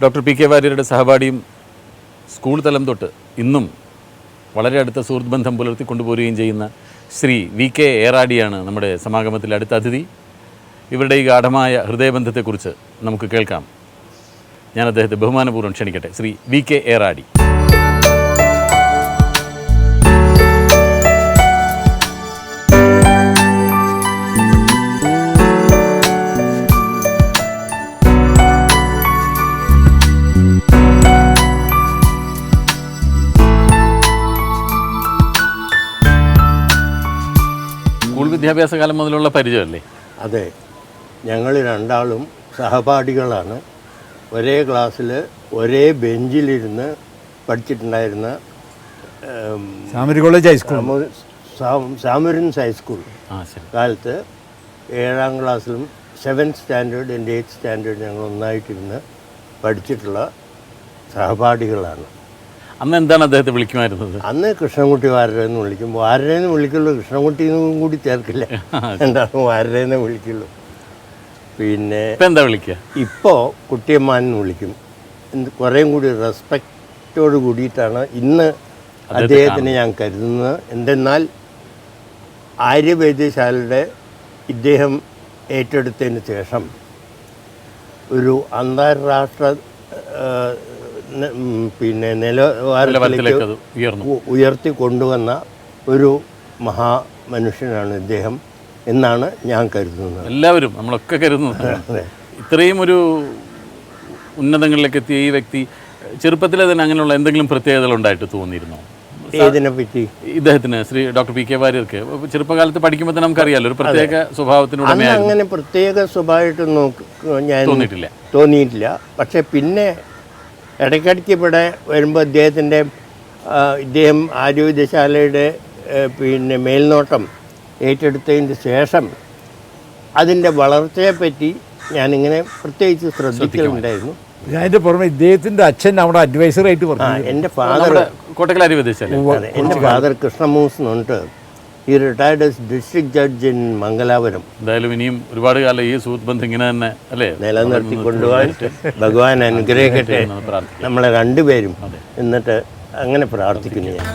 Doctor P K വാര്യരുടെ സഹപാഠിയും school തലം തൊട്ട് ഇന്നും വളരെ അടുത്ത സുഹൃത്ത് ബന്ധം പുലർത്തി കൊണ്ടുപോരുകയും ചെയ്യുന്ന ശ്രീ വി കെ ഏറാടിയാണ് നമ്മുടെ സമാഗമത്തിലെ അടുത്ത അതിഥി. ഇവരുടെ ഈ ഗാഠമായ ഹൃദയബന്ധത്തെക്കുറിച്ച് നമുക്ക് കേൾക്കാം. ഞാൻ അദ്ദേഹത്തെ ബഹുമാനപൂർവം ക്ഷണിക്കട്ടെ. Shri V K Eradi. School വിദ്യാഭ്യാസ കാലം മുതലുള്ള പരിചയമല്ലേ? അതെ. ഞങ്ങൾ രണ്ടാളും സഹപാഠികളാണ്. ഒരേ ക്ലാസ്സിൽ ഒരേ ബെഞ്ചിലിരുന്ന് പഠിച്ചിട്ടുണ്ടായിരുന്ന ഉം, കോളേജ് ഹൈസ്കൂൾ. സാമുരൻസ് ഹൈസ്കൂൾ. ആ ശരി. കാലത്ത് ഏഴാം ക്ലാസ്സിലും സെവൻത് സ്റ്റാൻഡേർഡ് എന്റെ എയ്ത്ത് സ്റ്റാൻഡേർഡ് ഞങ്ങൾ ഒന്നായിട്ടിരുന്ന് പഠിച്ചിട്ടുള്ള സഹപാഠികളാണ്. അന്ന് എന്താണ് അദ്ദേഹത്തെ വിളിക്കുമായിരുന്നത്? അന്ന് കൃഷ്ണൻകുട്ടി വാരരെന്ന് വിളിക്കുമ്പോൾ വാരരെന്ന് വിളിക്കുള്ളൂ കൃഷ്ണൻകുട്ടി കൂടി ചേർക്കില്ല. എന്താണ് വാരരെന്ന് വിളിക്കുള്ളൂ. പിന്നെ ഇപ്പം എന്താ വിളിക്കുക? ഇപ്പോൾ കുട്ടിയമ്മാനെന്ന് വിളിക്കും. എന്ത് കുറേയും കൂടി റെസ്പെക്റ്റോട് കൂടിയിട്ടാണ് ഇന്ന് അദ്ദേഹത്തിനെ ഞാൻ കരുതുന്നത്. എന്തെന്നാൽ ആര്യവൈദ്യശാലയുടെ ഇദ്ദേഹം ഏറ്റെടുത്തതിന് ശേഷം ഒരു അന്താരാഷ്ട്ര പിന്നെ നിലവാരത്തിലേക്ക് ഉയർത്തി കൊണ്ടുവന്ന ഒരു മഹാ മനുഷ്യനാണ് ഇദ്ദേഹം എന്നാണ് ഞാൻ കരുതുന്നത്. എല്ലാവരും നമ്മളൊക്കെ കരുതുന്നത്. ഇത്രയും ഒരു ഉന്നതങ്ങളിലേക്ക് എത്തിയ ഈ വ്യക്തി ചെറുപ്പത്തിൽ തന്നെ അങ്ങനെയുള്ള എന്തെങ്കിലും പ്രത്യേകതകൾ ഉണ്ടായിട്ട് തോന്നിയിരുന്നോ? ഇദ്ദേഹത്തിന് ശ്രീ ഡോക്ടർ പി കെ വാര്യർക്ക്. ചെറുപ്പകാലത്ത് പഠിക്കുമ്പോൾ തന്നെ നമുക്കറിയാലോ ഒരു പ്രത്യേക സ്വഭാവത്തിനുടമ അങ്ങനെ പ്രത്യേക സ്വഭാവമായിട്ട് നോക്ക് ഞാൻ തോന്നിയിട്ടില്ല. തോന്നിയിട്ടില്ല. പക്ഷെ പിന്നെ ഇടയ്ക്കിടയ്ക്ക് ഇവിടെ വരുമ്പോൾ ഇദ്ദേഹത്തിന്റെ ഇദ്ദേഹം ആരോഗ്യശാലയുടെ പിന്നെ മേൽനോട്ടം ഏറ്റെടുത്തതിന് ശേഷം അതിന്റെ വളർച്ചയെപ്പറ്റി ഞാനിങ്ങനെ പ്രത്യേകിച്ച് ശ്രദ്ധിക്കലുണ്ടായിരുന്നു. അതിന്റെ പുറമെ ഇദ്ദേഹത്തിന്റെ അച്ഛൻ അവിടെ അഡ്വൈസറായിട്ട് പറഞ്ഞു എന്റെ ഫാദർ കോട്ടക്കൽ എന്റെ ഫാദർ കൃഷ്ണമൂസ് എന്നുണ്ട് ഈ retired district judge in Mangalapuram എന്തായാലും ഇനിയും ഒരുപാട് കാലം ഈ സുഹൃത്ത് ബന്ധം ഇങ്ങനെ തന്നെ അല്ലേ? നിലനിർത്തി കൊണ്ടുപോകാൻ ഭഗവാൻ അനുഗ്രഹിക്കട്ടെ. നമ്മളെ രണ്ടുപേരും എന്നിട്ട് അങ്ങനെ പ്രാർത്ഥിക്കുന്നു ഞാൻ.